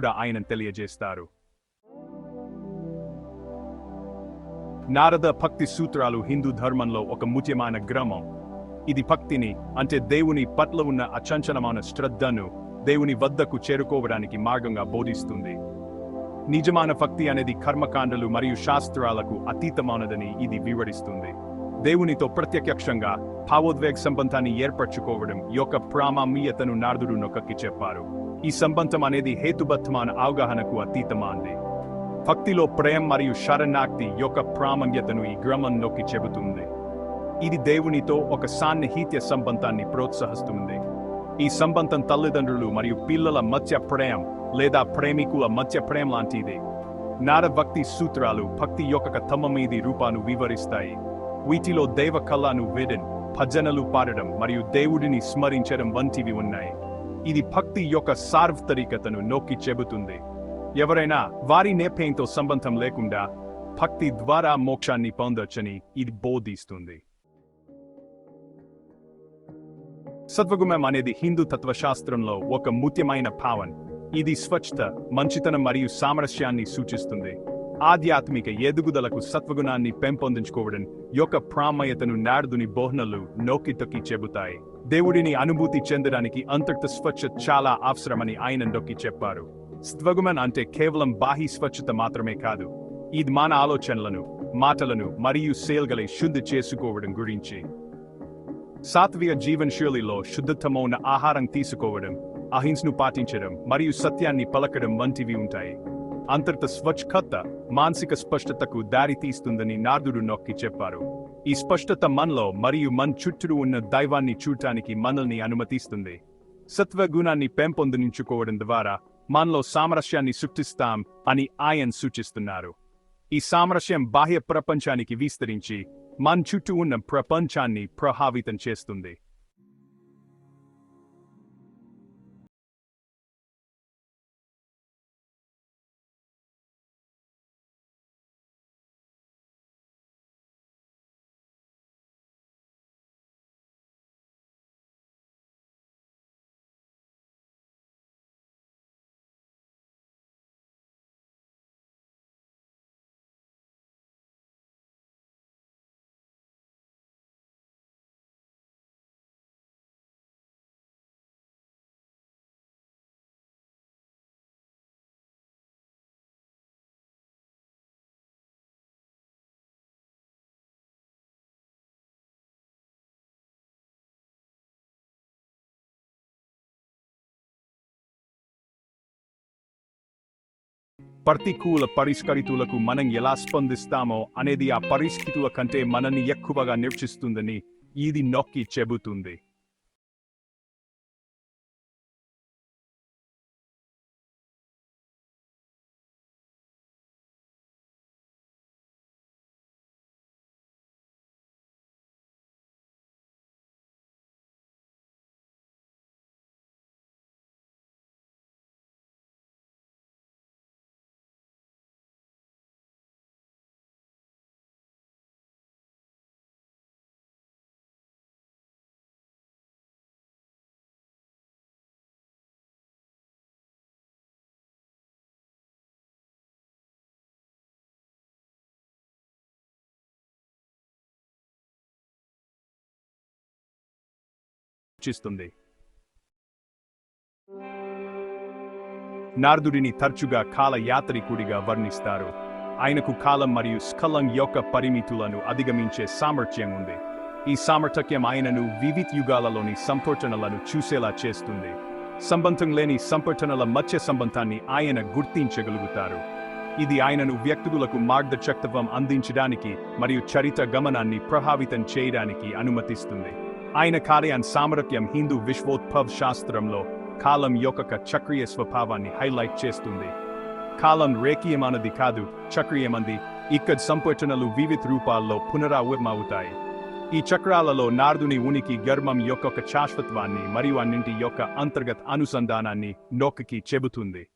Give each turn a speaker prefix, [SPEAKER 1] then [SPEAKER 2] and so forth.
[SPEAKER 1] కూడా ఆయన తెలియజేస్తారు. నారద భక్తి సూత్రాలు హిందూ ధర్మంలో ఒక ముఖ్యమైన గ్రమం. ఇది భక్తిని అంటే దేవుని పట్ల ఉన్న అచంచలమైన శ్రద్ధను దేవుని వద్దకు చేరుకోవడానికి మార్గంగా బోధిస్తుంది. నిజమైన భక్తి అనేది కర్మకాండలు మరియు శాస్త్రాలకు అతీతమైనదని ఇది వివరిస్తుంది. దేవునితో ప్రత్యక్షంగా భావోద్వేగ సంబంధాన్ని ఏర్పరచుకోవడం యొక్క ప్రామామ్యతను నారదుడు నొక్కకి చెప్పారు. ఈ సంబంధం అనేది హేతుబద్ధమైన అవగాహనకు అతీతమాంది. భక్తిలో ప్రేమ మరియు శరణాక్తి యొక్క ప్రామాణ్యతను ఈ గ్రమం నొక్కి చెబుతుంది. ఇది దేవునితో ఒక సాన్నిహిత్య సంబంధాన్ని ప్రోత్సహిస్తుంది. ఈ సంబంధం తల్లిదండ్రులు మరియు పిల్లల మధ్య ప్రేమ లేదా ప్రేమికుల మధ్య ప్రేమ లాంటిది. నారభక్తి సూత్రాలు భక్తి యొక్క తమ్మ మీది రూపాను వివరిస్తాయి. వీటిలో దైవ కళను విడన్ భజనలు పాడడం మరియు దేవుడిని స్మరించడం వంటివి ఉన్నాయి. ఇది భక్తి యొక్క సార్వత్రికతను నొక్కి చెబుతుంది. ఎవరైనా వారి నేపథ్యంతో సంబంధం లేకుండా భక్తి ద్వారా మోక్షాన్ని పొందొచ్చని ఇది బోధిస్తుంది. సత్వగుణం అనేది హిందూ తత్వశాస్త్రంలో ఒక ముఖ్యమైన భావన. ఇది స్వచ్ఛత మంచితనం మరియు సామరస్యాన్ని సూచిస్తుంది. ఆధ్యాత్మిక ఎదుగుదలకు సత్వగుణాన్ని పెంపొందించుకోవడం యొక్క ప్రామయతను నారదుని బోహనలు నోకి తొక్కి చెబుతాయి. దేవుడిని అనుభూతి చెందడానికి అంతర్గత స్వచ్ఛత చాలా అవసరమని ఆయన నొక్కి చెప్పారు. స్త్వగుమన్ అంటే కేవలం బాహ్య స్వచ్ఛత మాత్రమే కాదు. ఇది మన ఆలోచనలను మాటలను మరియు సేల్గలై శుద్ధి చేసుకోవడం గురించి. సాత్విక జీవనశైలిలో శుద్ధతమైన ఆహారం తీసుకోవడం అహింసను పాటించడం మరియు సత్యాన్ని పలకడం వంటివి ఉంటాయి. అంతర్త స్వచ్ఛత మానసిక స్పష్టతకు దారితీస్తుందని నారదుడు నొక్కి చెప్పారు. ఈ స్పష్టత మనలో మరియు మన చుట్టూ ఉన్న దైవాన్ని చూడటానికి మనల్ని అనుమతిస్తుంది. సత్వగుణాన్ని పెంపొందించుకోవడం ద్వారా మనలో సామరస్యాన్ని సృష్టిస్తాం అని ఆయన సూచిస్తున్నారు. ఈ సామరస్యం బాహ్య ప్రపంచానికి విస్తరించి మన చుట్టూ ఉన్న ప్రపంచాన్ని ప్రభావితం చేస్తుంది. ప్రతికూల పరిష్కరితులకు మనం ఎలా స్పందిస్తామో అనేది ఆ పరిస్థితుల కంటే మనల్ని ఎక్కువగా నిర్చిస్తుందని ఇది నొక్కి చెబుతుంది. సూచిస్తుంది నారదుడిని తరచుగా కాల యాత్రికుడిగా వర్ణిస్తారు. ఆయనకు కాలం మరియు స్కలం యొక్క పరిమితులను అధిగమించే సామర్థ్యం ఉంది. ఈ సామర్థ్యం ఆయనను వివిధ యుగాలలోని సంపర్టనలను చూసేలా చేస్తుంది. సంబంధం లేని సంపర్చనల మధ్య సంబంధాన్ని ఆయన గుర్తించగలుగుతారు. ఇది ఆయనను వ్యక్తులకు మార్గదర్శకత్వం అందించడానికి మరియు చరిత్ర గమనాన్ని ప్రభావితం చేయడానికి అనుమతిస్తుంది. ఆయన కార్యాన్ సామరక్యం హిందూ విశ్వోద్భవ్ శాస్త్రంలో కాలం యొక్క చక్రీయ స్వభావాన్ని హైలైట్ చేస్తుంది. కాలం రేఖీయమానది కాదు చక్రీయమంది ఇక్కడ సంపర్చనలు వివిధ రూపాల్లో పునరావృతమవుతాయి. ఈ చక్రాలలో నార్దుని ఉనికి గర్మం యొక్క శాశ్వత్వాన్ని మరియు అన్నింటి యొక్క అంతర్గత అనుసంధానాన్ని నొక్కకి చెబుతుంది.